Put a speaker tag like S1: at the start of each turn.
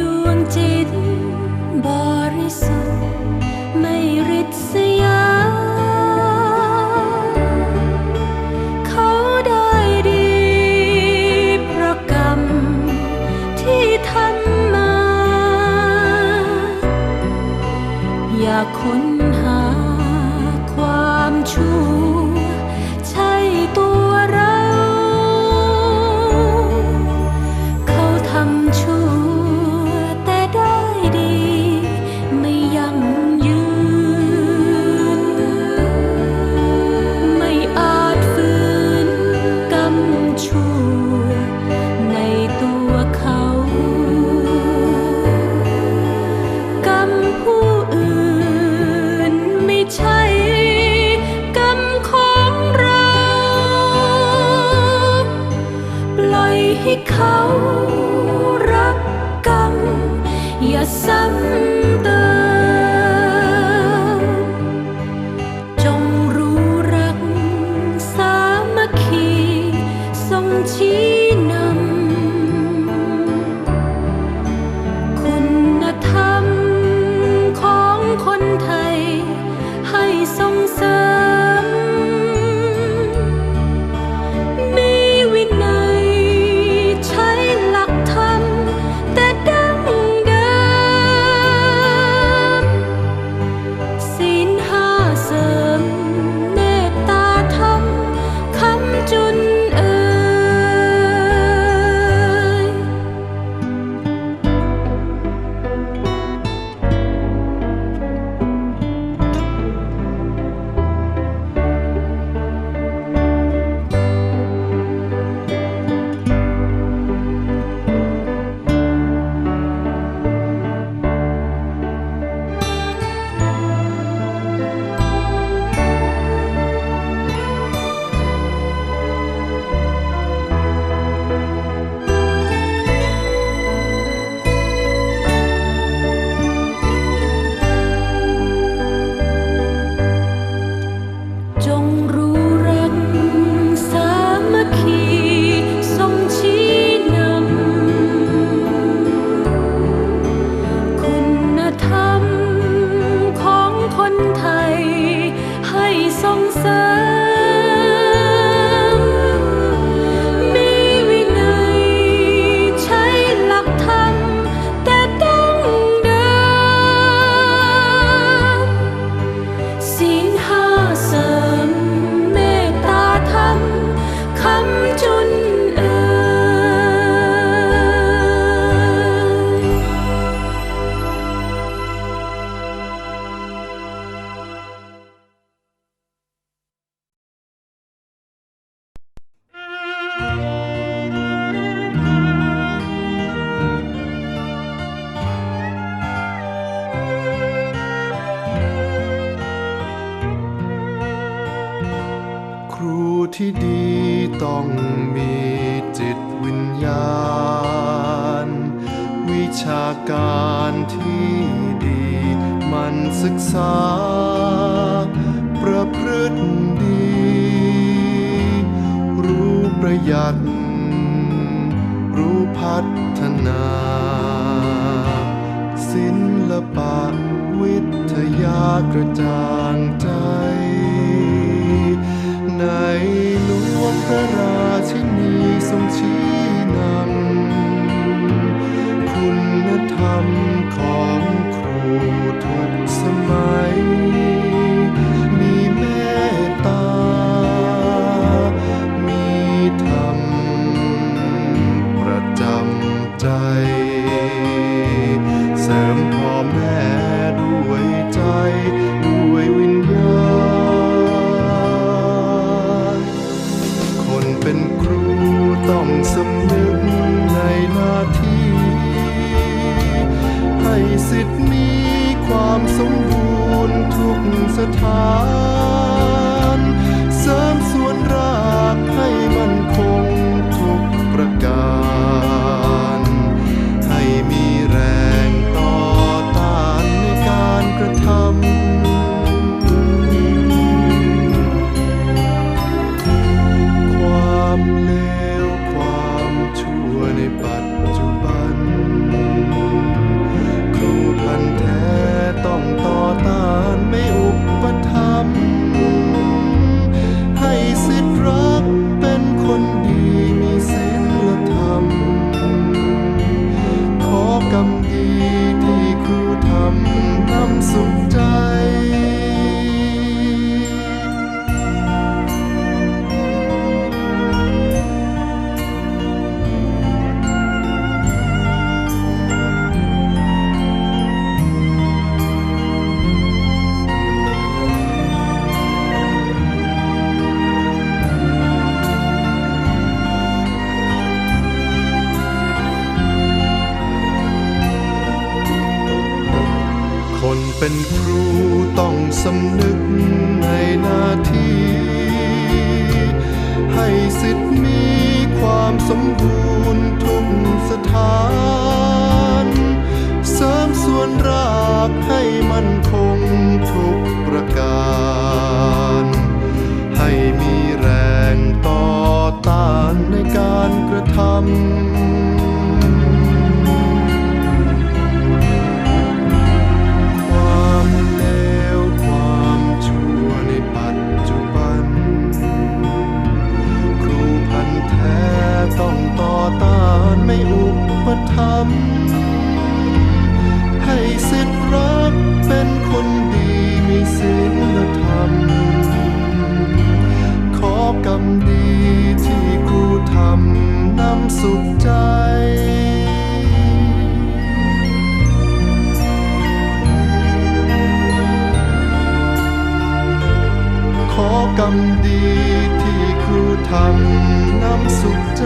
S1: ดวงจิตบริสุทธิ์ไม่ริษยา เขาได้ดีเพราะกรรมที่ทำมา อย่าคน
S2: ที่ดีต้องมีจิตวิญญาณ วิชาการที่ดีมันศึกษา ประพฤติดี รู้ประหยัด รู้พัฒนา ศิลปะวิทยากระจ่างใจ พระราชินีทรงชี้ สำนึกในนาทีให้สิทธิ์มีความสมบูรณ์ทุกสถาน เสริมส่วนรากให้มันคง กรรมดีที่ครูทำนำสุขใจ